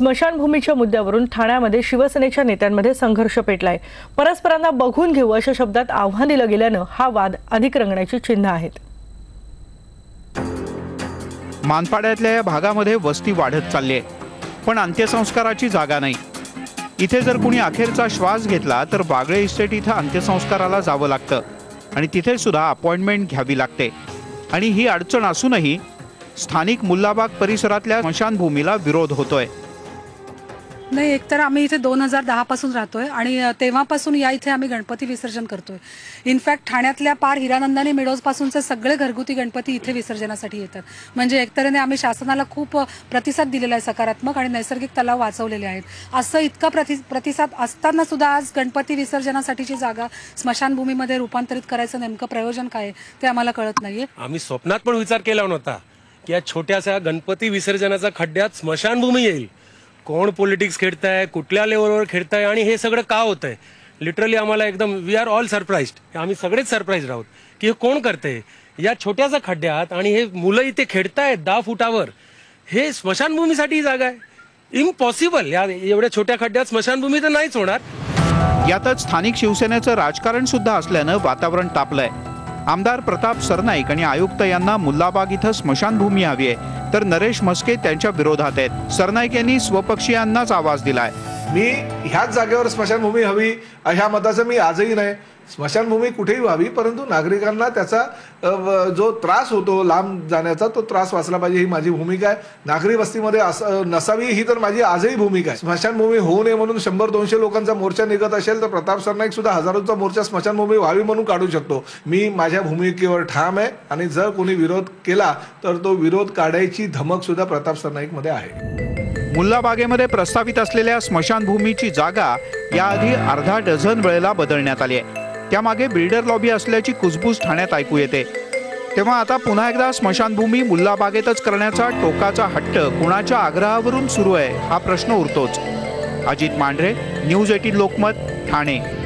स्मशानभूमीच्या मुद्द्यावरून ठाण्यामध्ये शिवसेनेच्या नेत्यांमध्ये संघर्ष पेटलाय. परस्परांना बघून घेऊ अशा शब्दात आव्हान दिलं गेल्यानं हा वाद अधिक रंगण्याची चिन्ह आहेत. मानपाड्यातल्या या भागामध्ये वस्ती वाढत चालली आहे. पण अंत्यसंस्काराची जागा नाही. इथे जर कुणी अखेरचा श्वास घेतला तर बागळे इस्टेट इथं अंत्यसंस्काराला जावं लागतं. आणि तिथे सुद्धा अपॉइंटमेंट घ्यावी लागते. आणि ही अडचण असूनही स्थानिक मुल्लाबाग परिसरातल्या स्मशानभूमीला विरोध होतोय. नाही एकतर आम्ही इथे दोन हजार दहापासून राहतोय आणि तेव्हापासून या इथे आम्ही गणपती विसर्जन करतोय. इनफॅक्ट ठाण्यातल्या पार हिरानंदानी मिडोजपासूनचे सगळे घरगुती गणपती इथे विसर्जनासाठी येतात. म्हणजे एकतऱ्हेने आम्ही शासनाला खूप प्रतिसाद दिलेला आहे सकारात्मक आणि नैसर्गिक तलाव वाचवलेले आहेत. असं इतका प्रति प्रतिसाद असताना सुद्धा आज गणपती विसर्जनासाठीची जागा स्मशानभूमीमध्ये रूपांतरित करायचं नेमकं प्रयोजन काय आहे ते आम्हाला कळत नाहीये. आम्ही स्वप्नात पण विचार केला नव्हता की या छोट्याशा गणपती विसर्जनाच्या खड्ड्यात स्मशानभूमी येईल. कोण पॉलिटिक्स खेळताय कुठल्या लेवलवर खेळताय आणि हे सगळं का होतंय? लिटरली आम्हाला एकदम वी आर ऑल सरप्राईज्ड आम्ही सगळेच सरप्राईज आहोत की हे कोण करते या छोट्याशा खड्ड्यात आणि हे मुलं इथे खेळतायत दहा फुटावर हे स्मशानभूमीसाठी जागा आहे. इम्पॉसिबल या एवढ्या छोट्या खड्ड्यात स्मशानभूमी तर नाहीच होणार. यातच स्थानिक शिवसेनेचं राजकारण सुद्धा असल्यानं वातावरण तापलंय. आमदार प्रताप सरनाईक आणि आयुक्त यांना मुल्लाबाग इथं स्मशानभूमी हवी आहे. तर नरेश म्हस्के त्यांच्या विरोधात आहेत. सरनाईक यांनी स्वपक्षीयांनाच आवाज दिलाय. मी ह्याच जागेवर स्मशानभूमी हवी ह्या मताचं मी आजही नाही. स्मशानभूमी कुठेही व्हावी परंतु नागरिकांना त्याचा जो त्रास होतो लांब जाण्याचा तो त्रास वाचला पाहिजे ही माझी भूमिका आहे. नागरी वस्तीमध्ये असं नसावी ही तर माझी आजही भूमिका आहे. स्मशानभूमी होऊ नये म्हणून शंभर दोनशे लोकांचा मोर्चा निघत असेल तर प्रताप सरनाईक सुद्धा हजारोंचा मोर्चा स्मशानभूमी व्हावी म्हणून काढू शकतो. मी माझ्या भूमिकेवर ठाम आहे आणि जर कोणी विरोध केला तर तो विरोध काढायची धमक सुद्धा प्रताप सरनाईकमध्ये आहे मुल्लाबागेमध्ये प्रस्तावित असलेल्या स्मशानभूमीची जागा याआधी अर्धा डझन वेळेला बदलण्यात आली आहे. त्यामागे बिल्डर लॉबी असल्याची कुजबूज ठाण्यात ऐकू येते. तेव्हा आता पुन्हा एकदा स्मशानभूमी मुल्लाबागेतच करण्याचा टोकाचा हट्ट कुणाच्या आग्रहावरून सुरू आहे हा प्रश्न उरतोच. Ajit Mandhare news eighteen Lokmat Thane.